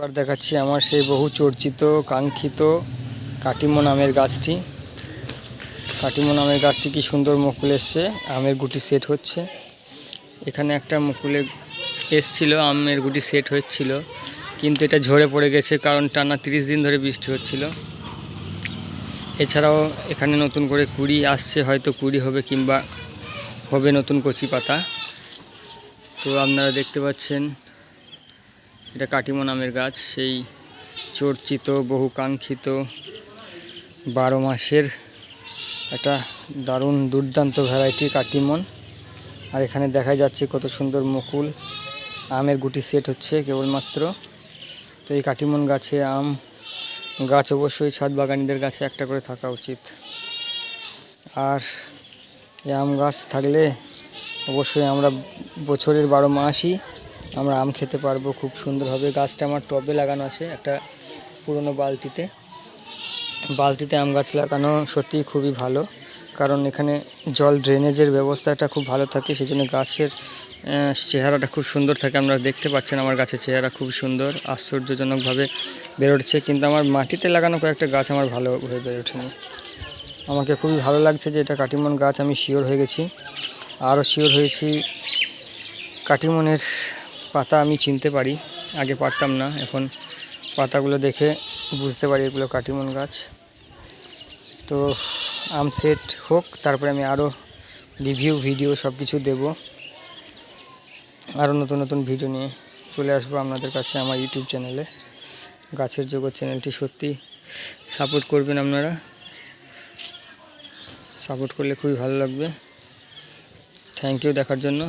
এবার দেখাচ্ছি আমার সেই বহু চর্চিত কাঙ্ক্ষিত কাটিমো নামের গাছটি। কাটিমো নামের গাছটি কি সুন্দর মুকুল এসছে? আমের গুটি সেট হচ্ছে। এখানে একটা মুকুলে এসছিল, আমের গুটি সেট হচ্ছিল। কিন্তু এটা ঝরে পড়ে গেছে কারণ টানা তিরিশ দিন ধরে বৃষ্টি হচ্ছিল। এছাড়াও এখানে নতুন করে কুড়ি আসছে, হয়তো কুড়ি হবে কিংবা হবে নতুন কচি পাতা। তো আপনারা দেখতে পাচ্ছেন এটা কাটিমো নামের গাছ। সেই চর্চিত বহু কাঙ্ক্ষিত বারো মাসের একটা দারুণ দুর্দান্ত ভ্যারাইটি কাটিমন আর এখানে দেখা যাচ্ছে কত সুন্দর মুকুল। আমের গুটি সেট হচ্ছে কেবলমাত্র। তো এই কাটিমন গাছে আম গাছ অবশ্যই ছাদ বাগানিদের গাছে একটা করে থাকা উচিত। আর এই আম গাছ থাকলে অবশ্যই আমরা বছরের বারো মাসই আমরা আম খেতে পারব খুব সুন্দরভাবে। গাছটা আমার টবে লাগানো আছে, একটা পুরনো বালতিতে। বালতিতে আম গাছ লাগানো সত্যিই খুবই ভালো, কারণ এখানে জল ড্রেনেজের ব্যবস্থাটা খুব ভালো থাকে সেই জন্য গাছের চেহারাটা খুব সুন্দর থাকে। আপনারা দেখতে পাচ্ছেন আমার গাছের চেহারা খুব সুন্দর, আশ্চর্যজনকভাবে উঠছে। কিন্তু আমার মাটিতে লাগানো কয়েকটা গাছ আমার ভালোভাবে বেড়ে ওঠেনি। আমাকে খুবই ভালো লাগছে যে এটা কাটিমন গাছ, আমি শিওর হয়ে গেছি। আরও শিওর হয়েছি কাটিমনের পাতা আমি চিনতে পারি, আগে পারতাম না, এখন পাতাগুলো দেখে বুঝতে পারি এগুলো কাটিমন গাছ। তো আম সেট হোক, তারপরে আমি আরও রিভিউ ভিডিও সব কিছু দেবো। আরও নতুন নতুন ভিডিও নিয়ে চলে আসব আপনাদের কাছে আমার ইউটিউব চ্যানেলে গাছের জগৎ চ্যানেলটি সত্যি সাপোর্ট করবেন আপনারা। সাপোর্ট করলে খুবই ভালো লাগবে। থ্যাংক ইউ দেখার জন্য।